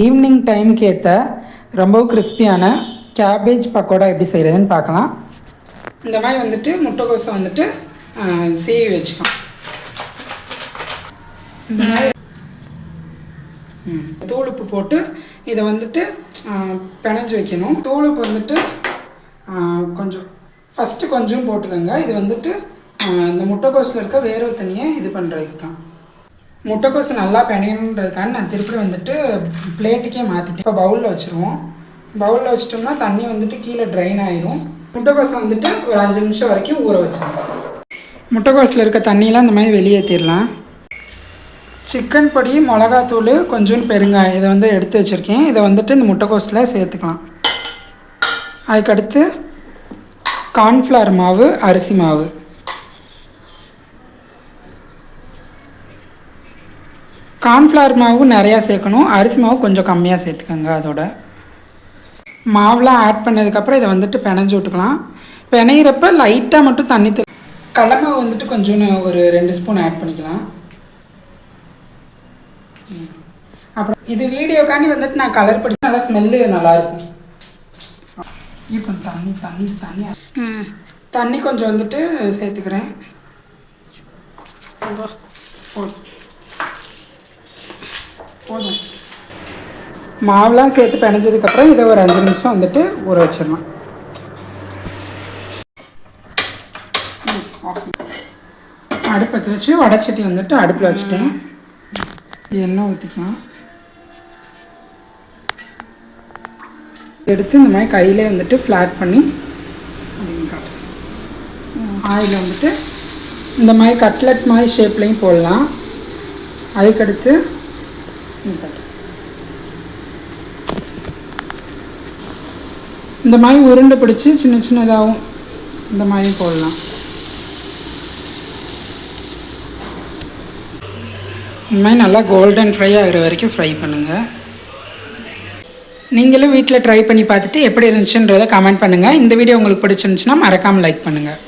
Evening டைமுக்கு ஏற்ற ரொம்ப கிறிஸ்பியான கேபேஜ் பக்கோடா எப்படி செய்கிறதுன்னு பார்க்கலாம். இந்த மாதிரி வந்துட்டு முட்டைக்கோசை வந்துட்டு சீவி வச்சுக்கலாம். இந்த மாதிரி தூளுப்பு போட்டு இதை வந்துட்டு பிணைஞ்சு வைக்கணும். தூளுப்பு வந்துட்டு கொஞ்சம் ஃபஸ்ட்டு கொஞ்சம் போட்டுக்கோங்க. இது வந்துட்டு இந்த முட்டைக்கோஸில் இருக்க வேர்வை தண்ணியை இது பண்ணுறதுக்கு தான் முட்டைக்கோசு நல்லா பிணையணுன்றதுக்காக நான் திருப்பி வந்துட்டு பிளேட்டுக்கே மாற்றிட்டேன் இப்போ பவுலில் வச்சுருவோம். பவுலில் வச்சிட்டோம்னா தண்ணி வந்துட்டு கீழே ட்ரைன் ஆயிரும். முட்டைக்கோசை வந்துட்டு ஒரு அஞ்சு நிமிஷம் வரைக்கும் ஊற வச்சிருவோம். முட்டைக்கோஸில் இருக்க தண்ணியெலாம் இந்த மாதிரி வெளியேற்றிடலாம் சிக்கன் பொடி மிளகாத்தூள் கொஞ்சோண்டு பெருங்காயம் இதை வந்து எடுத்து வச்சுருக்கேன். இதை வந்துட்டு இந்த முட்டைக்கோஸில் சேர்த்துக்கலாம். அதுக்கடுத்து கார்ன்ஃப்ளவர் மாவு அரிசி மாவு. கார்ன்ஃப்ளவர் மாவு நிறையா சேர்க்கணும். அரிசி மாவு கொஞ்சம் கம்மியாக சேர்த்துக்கோங்க அதோட. மாவுலாம் ஆட் பண்ணதுக்கப்புறம் இதை வந்துட்டு பிணைஞ்சு விட்டுக்கலாம். பிணையிறப்ப லைட்டாக மட்டும் தண்ணி தெ கடலமாவு வந்துட்டு கொஞ்சோன்னு ஒரு ரெண்டு ஸ்பூன் ஆட் பண்ணிக்கலாம். அப்புறம் இது வீடியோக்காண்டி வந்துட்டு நான் கலர் படிச்சு நல்லா ஸ்மெல்லு நல்லாயிருக்கும். கொஞ்சம் தண்ணி தண்ணி தண்ணி தண்ணி கொஞ்சம் வந்துட்டு சேர்த்துக்கிறேன். போதும். போதும். மாவுலாம் சேர்த்து பிணைஞ்சதுக்கப்புறம் இதை ஒரு அஞ்சு நிமிஷம் வந்துட்டு ஊற வச்சிடலாம். ம், அடுப்பு பற்ற வச்சு வடச்சட்டி வந்துட்டு அடுப்பில் வச்சுட்டேன். எண்ணெய் ஊற்றிக்கலாம் எடுத்து இந்த மாதிரி கையிலே வந்துட்டு ஃப்ளாட் பண்ணி அப்படின்னு காட்டுறேன் ஆயில் வந்துட்டு இந்த மாதிரி கட்லெட் மாதிரி ஷேப்லேயும் போடலாம். அதுக்கடுத்து இந்த மாதிரி உருண்டை பிடிச்சி சின்ன சின்னதாகவும் இந்த மாதிரி போடலாம். இந்த மாதிரி நல்லா கோல்டன் ஃப்ரை ஆகிற வரைக்கும் ஃப்ரை பண்ணுங்கள் நீங்களும் வீட்டில் ட்ரை பண்ணி பார்த்துட்டு எப்படி இருந்துச்சுன்றதை கமெண்ட் பண்ணுங்கள் இந்த வீடியோ உங்களுக்கு பிடிச்சிருந்துச்சுன்னா மறக்காமல் லைக் பண்ணுங்கள்